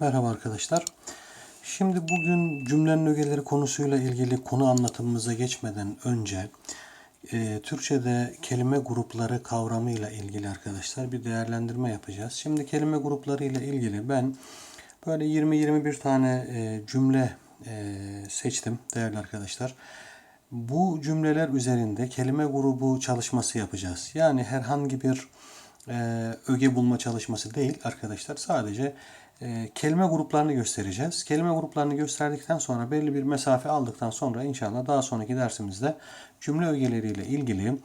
Merhaba arkadaşlar. Şimdi bugün cümlenin ögeleri konusuyla ilgili konu anlatımımıza geçmeden önce e, Türkçe'de kelime grupları kavramıyla ilgili arkadaşlar bir değerlendirme yapacağız. Şimdi kelime grupları ile ilgili ben böyle 20-21 tane e, cümle e, seçtim değerli arkadaşlar. Bu cümleler üzerinde kelime grubu çalışması yapacağız. Yani herhangi bir e, öge bulma çalışması değil arkadaşlar. Sadece e, kelime gruplarını göstereceğiz. Kelime gruplarını gösterdikten sonra belli bir mesafe aldıktan sonra inşallah daha sonraki dersimizde cümle ögeleriyle ilgili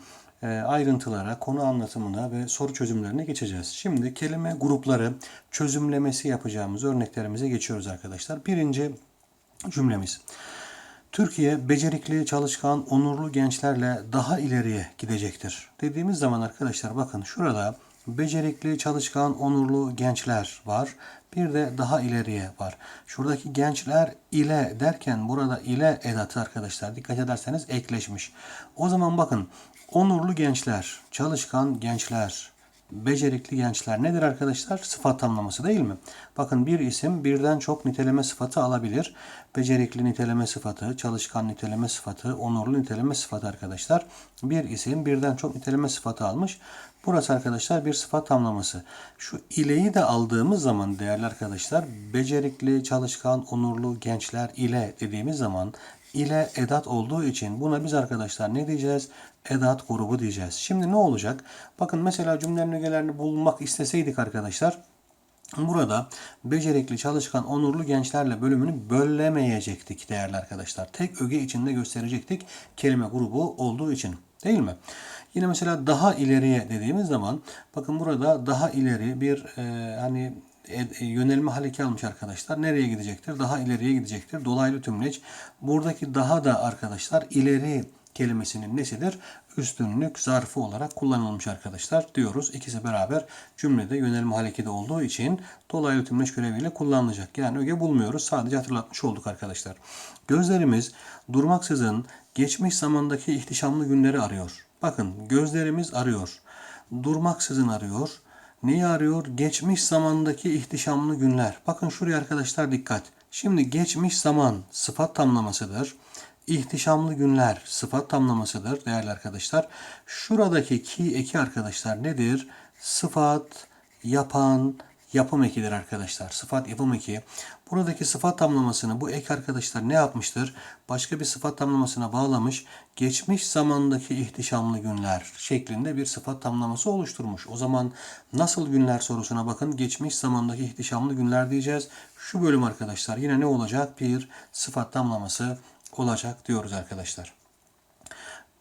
e, ayrıntılara, konu anlatımına ve soru çözümlerine geçeceğiz. Şimdi kelime grupları çözümlemesi yapacağımız örneklerimize geçiyoruz arkadaşlar. Birinci cümlemiz. Türkiye becerikli, çalışkan, onurlu gençlerle daha ileriye gidecektir. Dediğimiz zaman arkadaşlar bakın şurada becerikli, çalışkan, onurlu gençler var. Bir de daha ileriye var. Şuradaki gençler ile derken burada ile edatı arkadaşlar dikkat ederseniz ekleşmiş. O zaman bakın onurlu gençler, çalışkan gençler, becerikli gençler nedir arkadaşlar? Sıfat tamlaması değil mi? Bakın bir isim birden çok niteleme sıfatı alabilir. Becerikli niteleme sıfatı, çalışkan niteleme sıfatı, onurlu niteleme sıfatı arkadaşlar. Bir isim birden çok niteleme sıfatı almış. Burası arkadaşlar bir sıfat tamlaması. Şu ileyi de aldığımız zaman değerli arkadaşlar becerikli, çalışkan, onurlu gençler ile dediğimiz zaman ile edat olduğu için buna biz arkadaşlar ne diyeceğiz? Edat grubu diyeceğiz. Şimdi ne olacak? Bakın mesela cümlenin ögelerini bulmak isteseydik arkadaşlar Burada becerikli, çalışkan, onurlu gençlerle bölümünü böllemeyecektik değerli arkadaşlar. Tek öge içinde gösterecektik kelime grubu olduğu için. Değil mi? Yine mesela daha ileriye dediğimiz zaman bakın burada daha ileri bir e, hani e, yönelme haleki almış arkadaşlar. Nereye gidecektir? Daha ileriye gidecektir. Dolaylı tümleç. Buradaki daha da arkadaşlar ileri kelimesinin nesidir? Üstünlük zarfı olarak kullanılmış arkadaşlar diyoruz. İkisi beraber cümlede yönelme hareketi olduğu için dolaylı tümleç göreviyle kullanılacak. Yani öge bulmuyoruz. Sadece hatırlatmış olduk arkadaşlar. Gözlerimiz durmaksızın geçmiş zamandaki ihtişamlı günleri arıyor. Bakın gözlerimiz arıyor. Durmaksızın arıyor. Neyi arıyor? Geçmiş zamandaki ihtişamlı günler. Bakın şuraya arkadaşlar dikkat. Şimdi geçmiş zaman sıfat tamlamasıdır. İhtişamlı günler sıfat tamlamasıdır değerli arkadaşlar. Şuradaki ki eki arkadaşlar nedir? Sıfat, yapan, yapım ekidir arkadaşlar. Sıfat yapım eki. Buradaki sıfat tamlamasını bu ek arkadaşlar ne yapmıştır? Başka bir sıfat tamlamasına bağlamış. Geçmiş zamandaki ihtişamlı günler şeklinde bir sıfat tamlaması oluşturmuş. O zaman nasıl günler sorusuna bakın. Geçmiş zamandaki ihtişamlı günler diyeceğiz. Şu bölüm arkadaşlar yine ne olacak? Bir sıfat tamlaması olacak diyoruz arkadaşlar.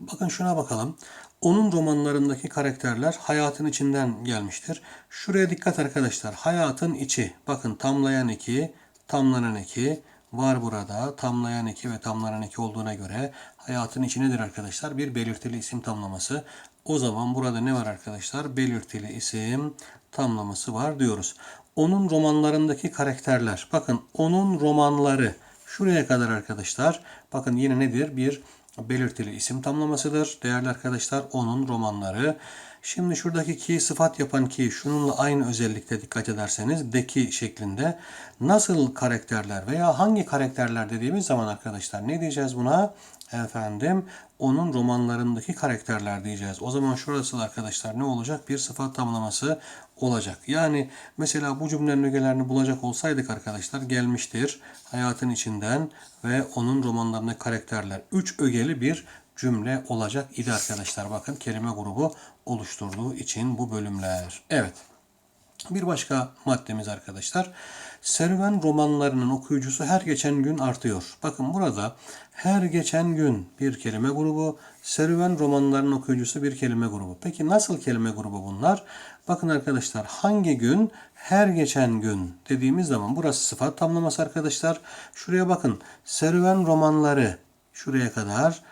Bakın şuna bakalım. Onun romanlarındaki karakterler hayatın içinden gelmiştir. Şuraya dikkat arkadaşlar. Hayatın içi. Bakın tamlayan iki, tamlanan iki var burada. Tamlayan iki ve tamlanan iki olduğuna göre hayatın içi nedir arkadaşlar? Bir belirtili isim tamlaması. O zaman burada ne var arkadaşlar? Belirtili isim tamlaması var diyoruz. Onun romanlarındaki karakterler. Bakın onun romanları. Şuraya kadar arkadaşlar. Bakın yine nedir? Bir belirtili isim tamlamasıdır. Değerli arkadaşlar onun romanları. Şimdi şuradaki ki sıfat yapan ki şununla aynı özellikte dikkat ederseniz deki şeklinde nasıl karakterler veya hangi karakterler dediğimiz zaman arkadaşlar ne diyeceğiz buna? Efendim onun romanlarındaki karakterler diyeceğiz. O zaman şurası arkadaşlar ne olacak? Bir sıfat tamlaması olacak. Yani mesela bu cümlenin ögelerini bulacak olsaydık arkadaşlar gelmiştir hayatın içinden ve onun romanlarındaki karakterler. Üç ögeli bir cümle olacak idi arkadaşlar. Bakın kelime grubu oluşturduğu için bu bölümler. Evet. Bir başka maddemiz arkadaşlar. Serüven romanlarının okuyucusu her geçen gün artıyor. Bakın burada her geçen gün bir kelime grubu, serüven romanlarının okuyucusu bir kelime grubu. Peki nasıl kelime grubu bunlar? Bakın arkadaşlar hangi gün? Her geçen gün dediğimiz zaman burası sıfat tamlaması arkadaşlar. Şuraya bakın. Serüven romanları şuraya kadar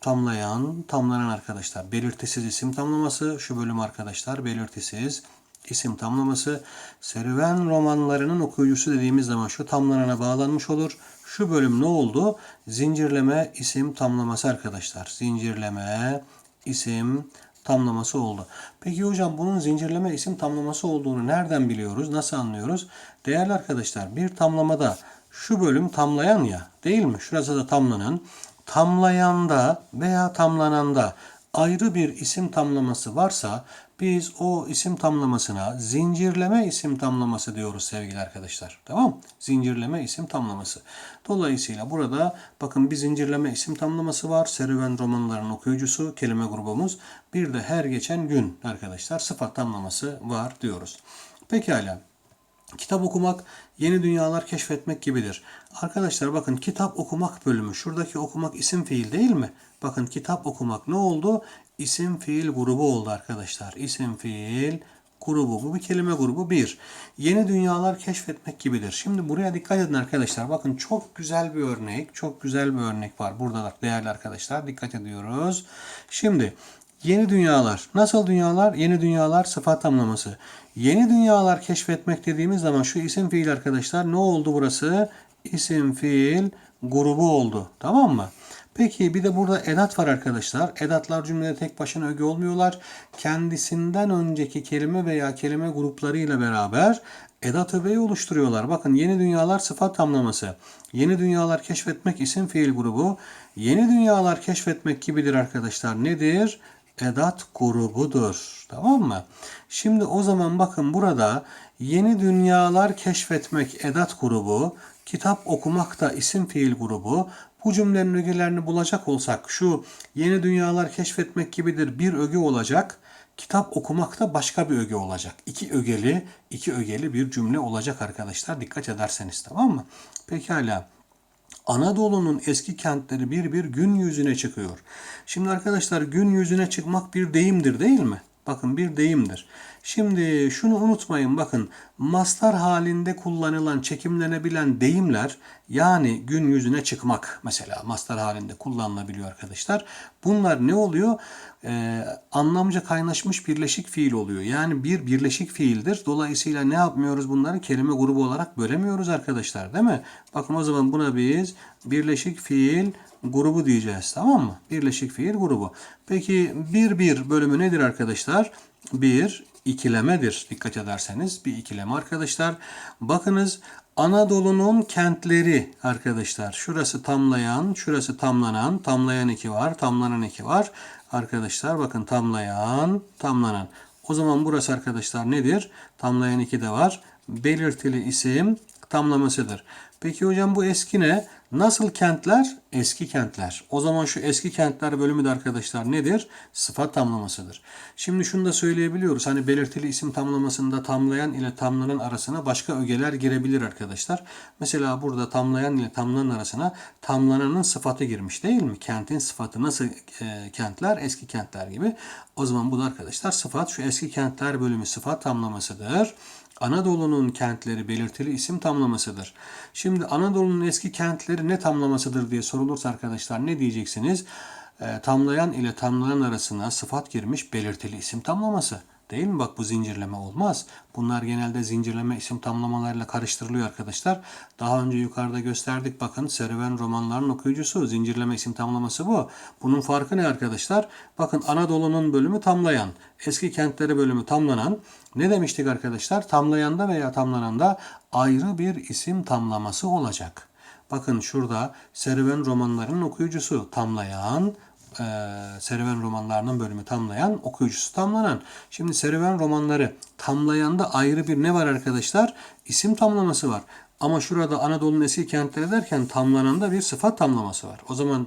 tamlayan, tamlanan arkadaşlar. Belirtisiz isim tamlaması. Şu bölüm arkadaşlar belirtisiz isim tamlaması. Serüven romanlarının okuyucusu dediğimiz zaman şu tamlanana bağlanmış olur. Şu bölüm ne oldu? Zincirleme isim tamlaması arkadaşlar. Zincirleme isim tamlaması oldu. Peki hocam bunun zincirleme isim tamlaması olduğunu nereden biliyoruz? Nasıl anlıyoruz? Değerli arkadaşlar bir tamlamada şu bölüm tamlayan ya değil mi? Şurası da tamlanan. Tamlayanda veya tamlananda ayrı bir isim tamlaması varsa biz o isim tamlamasına zincirleme isim tamlaması diyoruz sevgili arkadaşlar. Tamam? Zincirleme isim tamlaması. Dolayısıyla burada bakın bir zincirleme isim tamlaması var. Serüven romanlarının okuyucusu kelime grubumuz. Bir de her geçen gün arkadaşlar sıfat tamlaması var diyoruz. Pekala. Kitap okumak yeni dünyalar keşfetmek gibidir. Arkadaşlar bakın kitap okumak bölümü. Şuradaki okumak isim fiil değil mi? Bakın kitap okumak ne oldu? İsim fiil grubu oldu arkadaşlar. İsim fiil grubu. Bu bir kelime grubu. Bir. Yeni dünyalar keşfetmek gibidir. Şimdi buraya dikkat edin arkadaşlar. Bakın çok güzel bir örnek. Çok güzel bir örnek var. Burada da değerli arkadaşlar. Dikkat ediyoruz. Şimdi Yeni dünyalar. Nasıl dünyalar? Yeni dünyalar sıfat tamlaması. Yeni dünyalar keşfetmek dediğimiz zaman şu isim fiil arkadaşlar ne oldu burası? İsim fiil grubu oldu. Tamam mı? Peki bir de burada edat var arkadaşlar. Edatlar cümlede tek başına öge olmuyorlar. Kendisinden önceki kelime veya kelime gruplarıyla beraber edat öbeği oluşturuyorlar. Bakın yeni dünyalar sıfat tamlaması. Yeni dünyalar keşfetmek isim fiil grubu. Yeni dünyalar keşfetmek gibidir arkadaşlar. Nedir? edat grubudur. Tamam mı? Şimdi o zaman bakın burada yeni dünyalar keşfetmek edat grubu, kitap okumak da isim fiil grubu. Bu cümlenin ögelerini bulacak olsak şu yeni dünyalar keşfetmek gibidir bir öge olacak. Kitap okumak da başka bir öge olacak. İki ögeli, iki ögeli bir cümle olacak arkadaşlar. Dikkat ederseniz tamam mı? Pekala. Anadolu'nun eski kentleri bir bir gün yüzüne çıkıyor. Şimdi arkadaşlar gün yüzüne çıkmak bir deyimdir değil mi? Bakın bir deyimdir. Şimdi şunu unutmayın bakın mastar halinde kullanılan çekimlenebilen deyimler yani gün yüzüne çıkmak mesela mastar halinde kullanılabiliyor arkadaşlar. Bunlar ne oluyor? Ee, anlamca kaynaşmış birleşik fiil oluyor. Yani bir birleşik fiildir. Dolayısıyla ne yapmıyoruz bunları? Kelime grubu olarak bölemiyoruz arkadaşlar değil mi? Bakın o zaman buna biz birleşik fiil grubu diyeceğiz tamam mı? Birleşik fiil grubu. Peki bir bir bölümü nedir arkadaşlar? Bir ikilemedir dikkat ederseniz. Bir ikileme arkadaşlar. Bakınız Anadolu'nun kentleri arkadaşlar. Şurası tamlayan, şurası tamlanan. Tamlayan iki var, tamlanan iki var. Arkadaşlar bakın tamlayan, tamlanan. O zaman burası arkadaşlar nedir? Tamlayan iki de var. Belirtili isim tamlamasıdır. Peki hocam bu eski ne? Nasıl kentler? Eski kentler. O zaman şu eski kentler bölümü de arkadaşlar nedir? Sıfat tamlamasıdır. Şimdi şunu da söyleyebiliyoruz. Hani belirtili isim tamlamasında tamlayan ile tamlanan arasına başka ögeler girebilir arkadaşlar. Mesela burada tamlayan ile tamlanan arasına tamlananın sıfatı girmiş değil mi? Kentin sıfatı nasıl e, kentler? Eski kentler gibi. O zaman bu da arkadaşlar sıfat. Şu eski kentler bölümü sıfat tamlamasıdır. Anadolu'nun kentleri belirtili isim tamlamasıdır. Şimdi Anadolu'nun eski kentleri ne tamlamasıdır diye sorulursa arkadaşlar ne diyeceksiniz? E, tamlayan ile tamlanan arasına sıfat girmiş belirtili isim tamlaması. Değil mi? Bak bu zincirleme olmaz. Bunlar genelde zincirleme isim tamlamalarıyla karıştırılıyor arkadaşlar. Daha önce yukarıda gösterdik. Bakın serüven romanların okuyucusu. Zincirleme isim tamlaması bu. Bunun farkı ne arkadaşlar? Bakın Anadolu'nun bölümü tamlayan. Eski kentleri bölümü tamlanan. Ne demiştik arkadaşlar? Tamlayanda veya tamlananda ayrı bir isim tamlaması olacak. Bakın şurada serüven romanlarının okuyucusu tamlayan, e, serüven romanlarının bölümü tamlayan, okuyucusu tamlanan. Şimdi serüven romanları tamlayanda ayrı bir ne var arkadaşlar? İsim tamlaması var. Ama şurada Anadolu'nun eski kentleri derken tamlananda bir sıfat tamlaması var. O zaman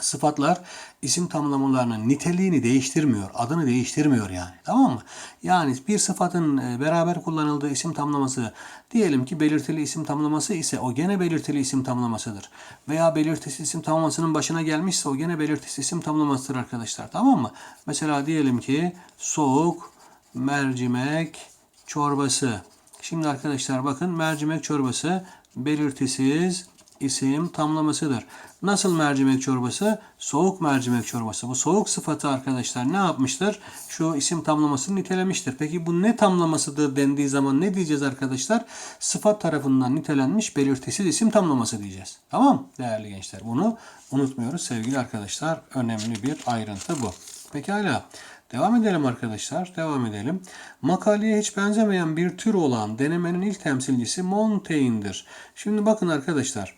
sıfatlar isim tamlamalarının niteliğini değiştirmiyor. Adını değiştirmiyor yani. Tamam mı? Yani bir sıfatın e, beraber kullanıldığı isim tamlaması diyelim ki belirtili isim tamlaması ise o gene belirtili isim tamlamasıdır. Veya belirtisi isim tamlamasının başına gelmişse o gene belirtisi isim tamlamasıdır arkadaşlar. Tamam mı? Mesela diyelim ki soğuk mercimek çorbası. Şimdi arkadaşlar bakın mercimek çorbası belirtisiz isim tamlamasıdır. Nasıl mercimek çorbası? Soğuk mercimek çorbası. Bu soğuk sıfatı arkadaşlar ne yapmıştır? Şu isim tamlamasını nitelemiştir. Peki bu ne tamlamasıdır dendiği zaman ne diyeceğiz arkadaşlar? Sıfat tarafından nitelenmiş belirtisiz isim tamlaması diyeceğiz. Tamam değerli gençler bunu unutmuyoruz sevgili arkadaşlar. Önemli bir ayrıntı bu. Pekala. Devam edelim arkadaşlar. Devam edelim. Makaleye hiç benzemeyen bir tür olan denemenin ilk temsilcisi Montaigne'dir. Şimdi bakın arkadaşlar.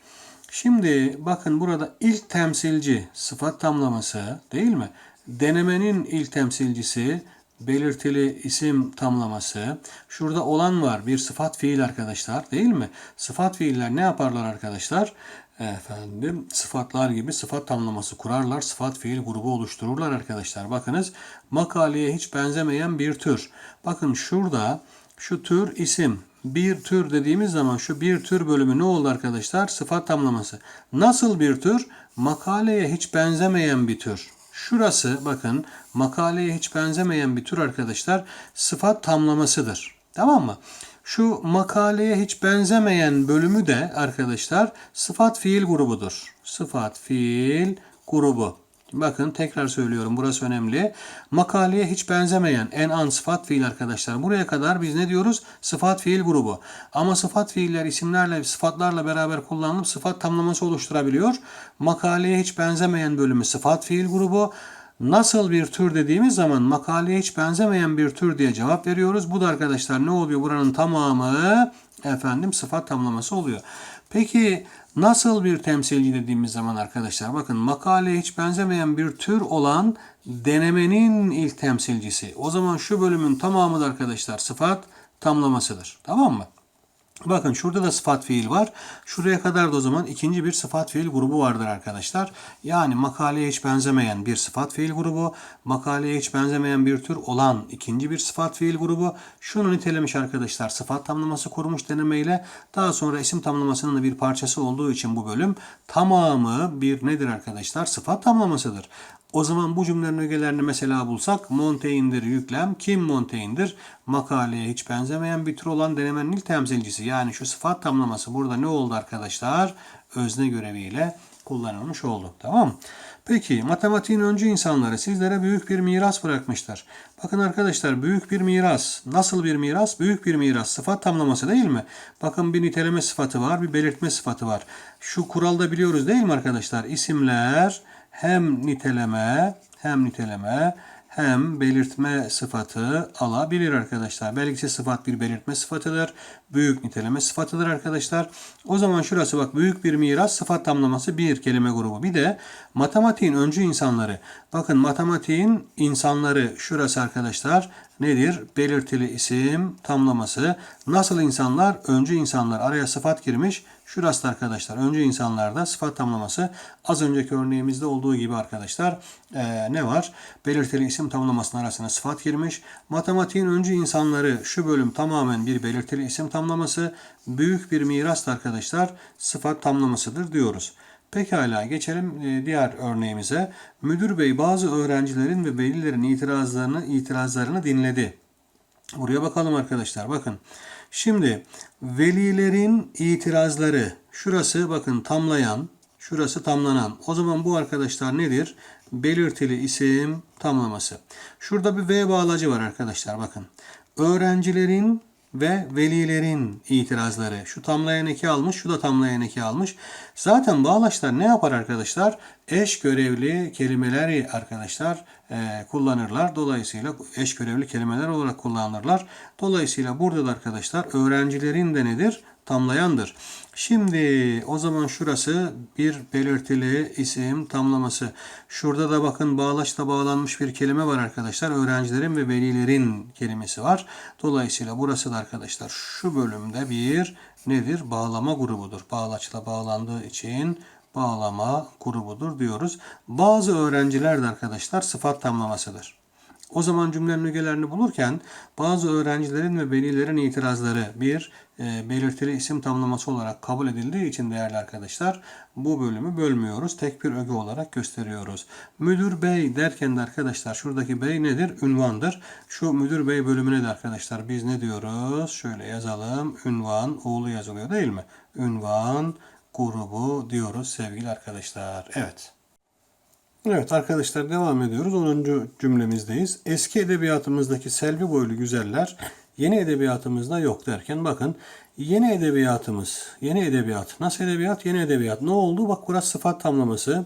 Şimdi bakın burada ilk temsilci sıfat tamlaması değil mi? Denemenin ilk temsilcisi belirtili isim tamlaması. Şurada olan var bir sıfat fiil arkadaşlar değil mi? Sıfat fiiller ne yaparlar arkadaşlar? Efendim sıfatlar gibi sıfat tamlaması kurarlar. Sıfat fiil grubu oluştururlar arkadaşlar. Bakınız makaleye hiç benzemeyen bir tür. Bakın şurada şu tür isim. Bir tür dediğimiz zaman şu bir tür bölümü ne oldu arkadaşlar? Sıfat tamlaması. Nasıl bir tür? Makaleye hiç benzemeyen bir tür. Şurası bakın makaleye hiç benzemeyen bir tür arkadaşlar sıfat tamlamasıdır. Tamam mı? Şu makaleye hiç benzemeyen bölümü de arkadaşlar sıfat fiil grubudur. Sıfat fiil grubu. Bakın tekrar söylüyorum burası önemli. Makaleye hiç benzemeyen en an sıfat fiil arkadaşlar. Buraya kadar biz ne diyoruz? Sıfat fiil grubu. Ama sıfat fiiller isimlerle sıfatlarla beraber kullanılıp sıfat tamlaması oluşturabiliyor. Makaleye hiç benzemeyen bölümü sıfat fiil grubu. Nasıl bir tür dediğimiz zaman makaleye hiç benzemeyen bir tür diye cevap veriyoruz. Bu da arkadaşlar ne oluyor? Buranın tamamı efendim sıfat tamlaması oluyor. Peki nasıl bir temsilci dediğimiz zaman arkadaşlar bakın makaleye hiç benzemeyen bir tür olan denemenin ilk temsilcisi. O zaman şu bölümün tamamı da arkadaşlar sıfat tamlamasıdır. Tamam mı? Bakın şurada da sıfat fiil var. Şuraya kadar da o zaman ikinci bir sıfat fiil grubu vardır arkadaşlar. Yani makaleye hiç benzemeyen bir sıfat fiil grubu, makaleye hiç benzemeyen bir tür olan ikinci bir sıfat fiil grubu. Şunu nitelemiş arkadaşlar. Sıfat tamlaması kurmuş denemeyle. Daha sonra isim tamlamasının da bir parçası olduğu için bu bölüm tamamı bir nedir arkadaşlar? Sıfat tamlamasıdır. O zaman bu cümlenin ögelerini mesela bulsak Montaigne'dir yüklem. Kim Montaigne'dir? Makaleye hiç benzemeyen bir tür olan denemenin ilk temsilcisi. Yani şu sıfat tamlaması burada ne oldu arkadaşlar? Özne göreviyle kullanılmış oldu. Tamam? Peki matematiğin öncü insanları sizlere büyük bir miras bırakmışlar. Bakın arkadaşlar büyük bir miras. Nasıl bir miras? Büyük bir miras. Sıfat tamlaması değil mi? Bakın bir niteleme sıfatı var, bir belirtme sıfatı var. Şu kuralda biliyoruz değil mi arkadaşlar? İsimler hem niteleme hem niteleme hem belirtme sıfatı alabilir arkadaşlar. Belgisi sıfat bir belirtme sıfatıdır. Büyük niteleme sıfatıdır arkadaşlar. O zaman şurası bak büyük bir miras sıfat tamlaması bir kelime grubu. Bir de matematiğin öncü insanları. Bakın matematiğin insanları şurası arkadaşlar nedir? Belirtili isim tamlaması. Nasıl insanlar? Öncü insanlar. Araya sıfat girmiş. Şurası da arkadaşlar. Öncü insanlarda sıfat tamlaması. Az önceki örneğimizde olduğu gibi arkadaşlar ee, ne var? Belirtili isim tamlamasının arasına sıfat girmiş. Matematiğin öncü insanları şu bölüm tamamen bir belirtili isim tamlaması. Büyük bir miras da arkadaşlar sıfat tamlamasıdır diyoruz. Pekala geçelim e, diğer örneğimize. Müdür bey bazı öğrencilerin ve velilerin itirazlarını itirazlarını dinledi. Buraya bakalım arkadaşlar. Bakın. Şimdi velilerin itirazları şurası bakın tamlayan, şurası tamlanan. O zaman bu arkadaşlar nedir? Belirtili isim tamlaması. Şurada bir V bağlacı var arkadaşlar bakın. Öğrencilerin ve velilerin itirazları. Şu tamlayan eki almış, şu da tamlayan eki almış. Zaten bağlaçlar ne yapar arkadaşlar? Eş görevli kelimeleri arkadaşlar e, kullanırlar. Dolayısıyla eş görevli kelimeler olarak kullanırlar. Dolayısıyla burada da arkadaşlar öğrencilerin de nedir? Tamlayandır. Şimdi o zaman şurası bir belirtili isim tamlaması. Şurada da bakın bağlaçla bağlanmış bir kelime var arkadaşlar. Öğrencilerin ve velilerin kelimesi var. Dolayısıyla burası da arkadaşlar şu bölümde bir nedir? Bağlama grubudur. Bağlaçla bağlandığı için bağlama grubudur diyoruz. Bazı öğrenciler de arkadaşlar sıfat tamlamasıdır. O zaman cümlenin ögelerini bulurken bazı öğrencilerin ve velilerin itirazları bir e, belirtili isim tamlaması olarak kabul edildiği için değerli arkadaşlar bu bölümü bölmüyoruz. Tek bir öge olarak gösteriyoruz. Müdür bey derken de arkadaşlar şuradaki bey nedir? Ünvandır. Şu müdür bey bölümüne de arkadaşlar biz ne diyoruz? Şöyle yazalım. Ünvan oğlu yazılıyor değil mi? Ünvan grubu diyoruz sevgili arkadaşlar. Evet. Evet arkadaşlar devam ediyoruz. 10. cümlemizdeyiz. Eski edebiyatımızdaki selvi boylu güzeller yeni edebiyatımızda yok derken bakın yeni edebiyatımız, yeni edebiyat. Nasıl edebiyat? Yeni edebiyat. Ne oldu? Bak burası sıfat tamlaması.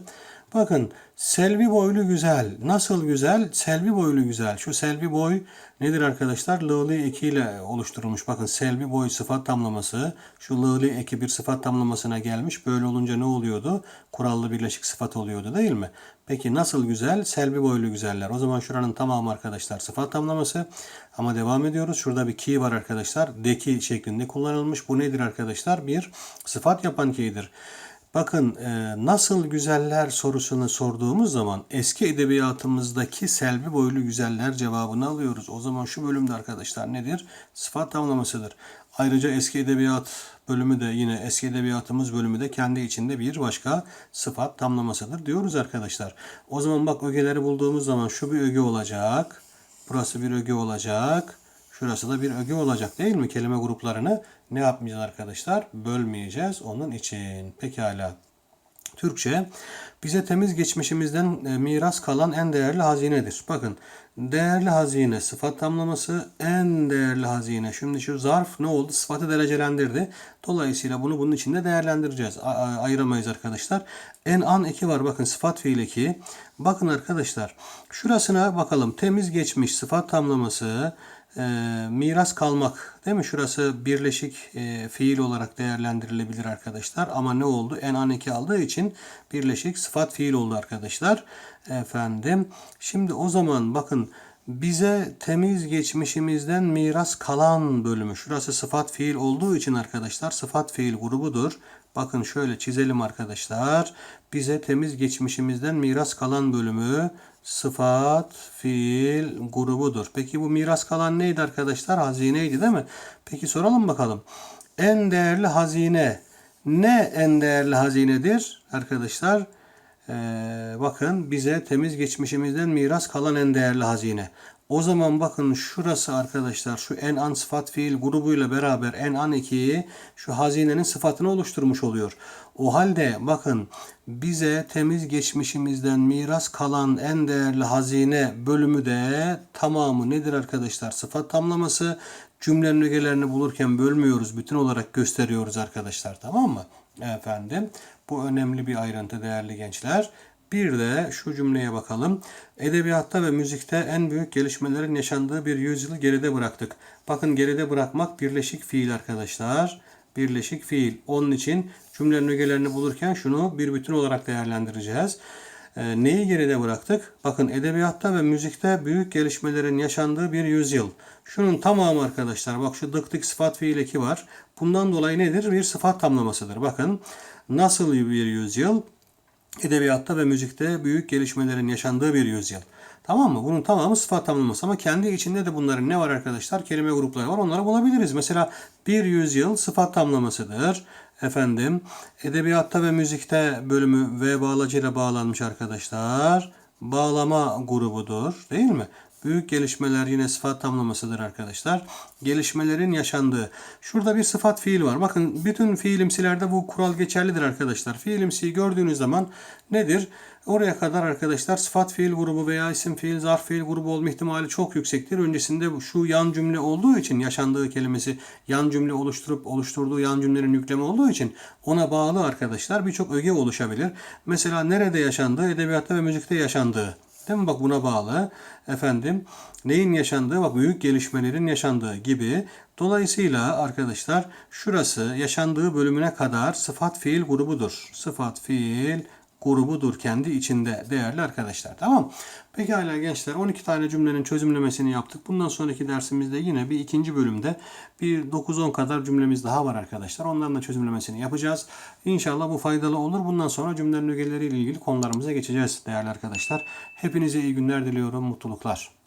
Bakın Selvi boylu güzel. Nasıl güzel? Selvi boylu güzel. Şu Selvi boy nedir arkadaşlar? Lığlı eki ile oluşturulmuş. Bakın Selvi boy sıfat tamlaması. Şu lığlı eki bir sıfat tamlamasına gelmiş. Böyle olunca ne oluyordu? Kurallı birleşik sıfat oluyordu değil mi? Peki nasıl güzel? Selvi boylu güzeller. O zaman şuranın tamamı arkadaşlar sıfat tamlaması. Ama devam ediyoruz. Şurada bir ki var arkadaşlar. Deki şeklinde kullanılmış. Bu nedir arkadaşlar? Bir sıfat yapan ki'dir. Bakın e, nasıl güzeller sorusunu sorduğumuz zaman eski edebiyatımızdaki selvi boylu güzeller cevabını alıyoruz. O zaman şu bölümde arkadaşlar nedir? Sıfat tamlamasıdır. Ayrıca eski edebiyat bölümü de yine eski edebiyatımız bölümü de kendi içinde bir başka sıfat tamlamasıdır diyoruz arkadaşlar. O zaman bak ögeleri bulduğumuz zaman şu bir öge olacak. Burası bir öge olacak. Şurası da bir öge olacak değil mi? Kelime gruplarını ne yapmayacağız arkadaşlar? Bölmeyeceğiz onun için. Pekala. Türkçe bize temiz geçmişimizden e, miras kalan en değerli hazinedir. Bakın değerli hazine sıfat tamlaması en değerli hazine. Şimdi şu zarf ne oldu? Sıfatı derecelendirdi. Dolayısıyla bunu bunun içinde değerlendireceğiz. A- ayıramayız arkadaşlar. En an eki var. Bakın sıfat fiil eki. Bakın arkadaşlar şurasına bakalım. Temiz geçmiş sıfat tamlaması e, miras kalmak değil mi? Şurası birleşik e, fiil olarak değerlendirilebilir arkadaşlar. Ama ne oldu? En an eki aldığı için birleşik sıfat fiil oldu arkadaşlar. Efendim. Şimdi o zaman bakın bize temiz geçmişimizden miras kalan bölümü. Şurası sıfat fiil olduğu için arkadaşlar sıfat fiil grubudur. Bakın şöyle çizelim arkadaşlar. Bize temiz geçmişimizden miras kalan bölümü sıfat fiil grubudur. Peki bu miras kalan neydi arkadaşlar? Hazineydi değil mi? Peki soralım bakalım. En değerli hazine ne en değerli hazinedir arkadaşlar? Ee, bakın bize temiz geçmişimizden miras kalan en değerli hazine. O zaman bakın şurası arkadaşlar şu en an sıfat fiil grubuyla beraber en an 2'yi şu hazinenin sıfatını oluşturmuş oluyor. O halde bakın bize temiz geçmişimizden miras kalan en değerli hazine bölümü de tamamı nedir arkadaşlar? Sıfat tamlaması cümlenin ögelerini bulurken bölmüyoruz. Bütün olarak gösteriyoruz arkadaşlar tamam mı? Efendim bu önemli bir ayrıntı değerli gençler. Bir de şu cümleye bakalım. Edebiyatta ve müzikte en büyük gelişmelerin yaşandığı bir yüzyılı geride bıraktık. Bakın geride bırakmak birleşik fiil arkadaşlar. Birleşik fiil. Onun için cümlenin ögelerini bulurken şunu bir bütün olarak değerlendireceğiz. Ee, neyi geride bıraktık? Bakın edebiyatta ve müzikte büyük gelişmelerin yaşandığı bir yüzyıl. Şunun tamamı arkadaşlar bak şu dık dık sıfat fiil eki var. Bundan dolayı nedir? Bir sıfat tamlamasıdır. Bakın nasıl bir yüzyıl? Edebiyatta ve müzikte büyük gelişmelerin yaşandığı bir yüzyıl. Tamam mı? Bunun tamamı sıfat tamlaması ama kendi içinde de bunların ne var arkadaşlar? Kelime grupları var. Onları bulabiliriz. Mesela bir yüzyıl sıfat tamlamasıdır. Efendim edebiyatta ve müzikte bölümü V bağlacıyla bağlanmış arkadaşlar. Bağlama grubudur. Değil mi? Büyük gelişmeler yine sıfat tamlamasıdır arkadaşlar. Gelişmelerin yaşandığı. Şurada bir sıfat fiil var. Bakın bütün fiilimsilerde bu kural geçerlidir arkadaşlar. Fiilimsiyi gördüğünüz zaman nedir? Oraya kadar arkadaşlar sıfat fiil grubu veya isim fiil, zarf fiil grubu olma ihtimali çok yüksektir. Öncesinde şu yan cümle olduğu için yaşandığı kelimesi yan cümle oluşturup oluşturduğu yan cümlenin yüklemi olduğu için ona bağlı arkadaşlar birçok öge oluşabilir. Mesela nerede yaşandığı, edebiyatta ve müzikte yaşandığı. Değil mi? Bak buna bağlı. Efendim neyin yaşandığı bak büyük gelişmelerin yaşandığı gibi. Dolayısıyla arkadaşlar şurası yaşandığı bölümüne kadar sıfat fiil grubudur. Sıfat fiil grubudur kendi içinde değerli arkadaşlar. Tamam. Pekala gençler 12 tane cümlenin çözümlemesini yaptık. Bundan sonraki dersimizde yine bir ikinci bölümde bir 9-10 kadar cümlemiz daha var arkadaşlar. Onların da çözümlemesini yapacağız. İnşallah bu faydalı olur. Bundan sonra cümlenin ögeleriyle ilgili konularımıza geçeceğiz değerli arkadaşlar. Hepinize iyi günler diliyorum. Mutluluklar.